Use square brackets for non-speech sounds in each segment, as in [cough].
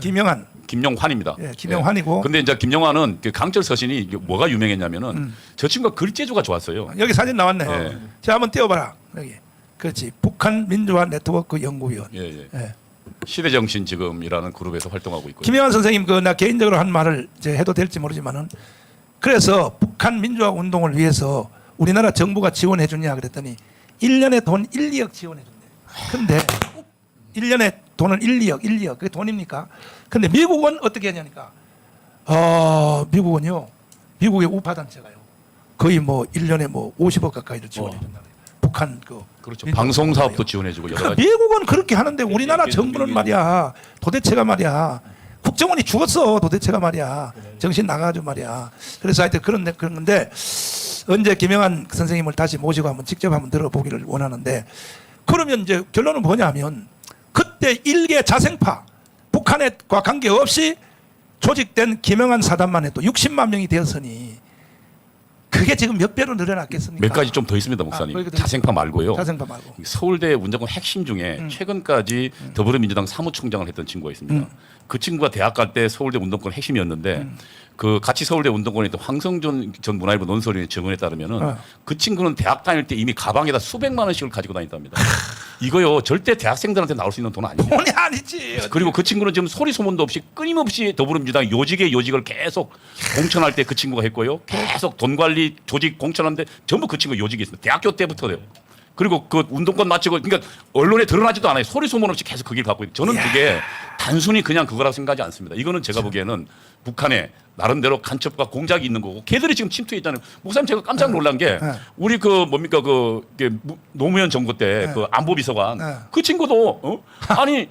김영한, 김영환입니다. 예, 김영환이고. 예. 근데 이제 김영환은 그 강철 서신이 이게 뭐가 유명했냐면은 저 친구가 글재주가 좋았어요. 여기 사진 나왔네. 예. 자, 한번 띄워봐라. 여기. 그렇지. 북한 민주화 네트워크 연구위원. 예, 예. 예. 시대정신 지금이라는 그룹에서 활동하고 있고요. 김영환 선생님 그 나 개인적으로 한 말을 이제 해도 될지 모르지만은 그래서 북한 민주화 운동을 위해서 우리나라 정부가 지원해 주냐 그랬더니 1년에 돈 1, 2억 지원해 준대. 근데 1년에 돈을 1, 2억, 1, 2억. 그게 돈입니까? 근데 미국은 어떻게 하냐니까. 어, 미국은요. 미국의 우파 단체가요. 거의 뭐 1년에 뭐 50억 가까이를 지원해 준다. 그래요. 북한 그 그렇죠. 방송. 사업도 지원해주고 그러니까. 미국은 그렇게 하는데 우리나라 예, 정부는 미국이- 말이야 도대체가 말이야 국정원이 죽었어 도대체가 말이야 정신 나가가지고 말이야 그래서 하여튼 그런 그런 건데 언제 김영한 선생님을 다시 모시고 한번 직접 한번 들어보기를 원하는데 그러면 이제 결론은 뭐냐면 그때 일개 자생파 북한과 관계없이 조직된 김영한 사단만 해도 60만 명이 되었으니 그게 지금 몇 배로 늘어났겠습니까? 몇 가지 좀 더 있습니다, 목사님. 그러니까 자생파 말고요. 자생파 말고 서울대 운정권 핵심 중에 음. 최근까지 더불어민주당 사무총장을 했던 친구가 있습니다. 음. 그 친구가 대학 갈 때 서울대 운동권 핵심이었는데 음. 그 같이 서울대 운동권에 있던 황성준 전 문화일보 논설위원 증언에 따르면은 어. 그 친구는 대학 다닐 때 이미 가방에다 수백만 원씩을 가지고 다녔답니다. [laughs] 이거요 절대 대학생들한테 나올 수 있는 돈 아닙니다. 돈이 아니지 그리고 그 친구는 지금 소리 소문도 없이 끊임없이 더불어민주당 요직의 요직을 계속 공천할 때 그 친구가 했고요. 계속 돈 관리 조직 공천하는데 전부 그 친구 요직이 있습니다. 대학교 때부터요. 그리고 그 운동권 마치고 그러니까 언론에 드러나지도 않아요. 소리 소문 없이 계속 그 길 갖고 있고 저는. 그게 단순히 그냥 그거라고 생각하지 않습니다. 이거는 제가 보기에는 북한에 나름대로 간첩과 공작이 있는 거고 걔들이 지금 침투했잖아요. 목사님 제가 깜짝 놀란 게 네. 우리 그 뭡니까 그 이게 무- 노무현 정부 때 네. 그 안보비서관 네. 그 친구도 어? 아니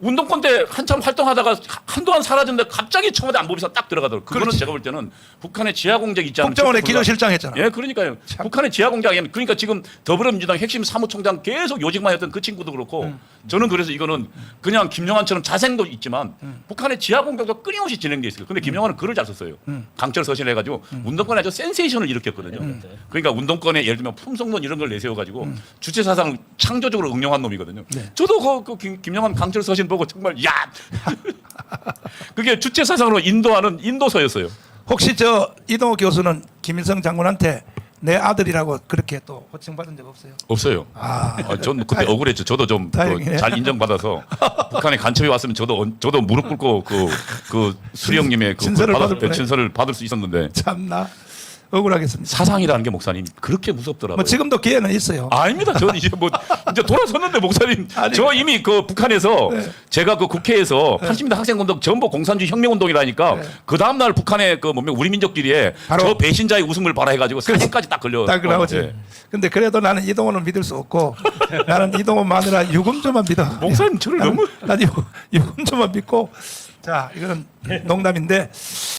운동권 때 한참 활동하다가 하- 한동안 사라졌는데 갑자기 청와대 안보비서 딱 들어가더라고요. 그거는 그렇지. 제가 볼 때는 북한의 지하 공작 있지 않은 국정원의 기조실장 했잖아. 예, 그러니까요. 북한의 지하 공작이 그러니까 지금 더불어민주당 핵심 사무총장 계속 요직만 했던 그 친구도 그렇고 음. 저는 그래서 이거는 그냥 김영환처럼 자생도 있지만 음. 북한의 지하 공작도 끊임없이 진행돼 있어요. 근데 김영환은 글을 잘 썼어요. 음. 강철 서신을 해가지고 운동권에 아주 센세이션을 일으켰거든요. 그러니까 운동권에 예를 들면 품성론 이런 걸 내세워 가지고 주체 사상을 창조적으로 응용한 놈이거든요. 음. 네. 저도 그, 그 김, 김영환 강철 서신 보고 정말 야 [laughs] 그게 주체 사상으로 인도하는 인도서였어요. 혹시 저 이동호 교수는 김일성 장군한테 내 아들이라고 그렇게 또 호칭 받은 적 없어요? 없어요. 아, 아, 전 그때 억울했죠. 저도 좀 다행이네. 잘 인정받아서 북한에 간첩이 왔으면 저도 언- 저도 무릎 꿇고 그, 그 수령님의 그 [laughs] 진서를 받을, 받을 뻔해. 진서를 받을 수 있었는데 참나 억울하겠습니다. 사상이라는 게 목사님 그렇게 무섭더라고요. 뭐 지금도 기회는 있어요. 아닙니다. 저는 이제 뭐 이제 돌아섰는데 목사님 [laughs] 아니. 저 이미 그 북한에서 네. 제가 그 국회에서 80년대 학생운동 전부 공산주의 혁명운동이라니까 네. 그 다음 날 북한의 그 뭡니까 우리 민족끼리에 저 배신자의 웃음을 봐라 해가지고 사진까지 딱 걸려. 딱 나오지. 예. 근데 그래도 나는 이동호는 믿을 수 없고 [laughs] 나는 이동호 마누라 유금조만 믿어. 목사님 저를 나는- 너무 난 유- 유금조만 믿고 자 이거는 농담인데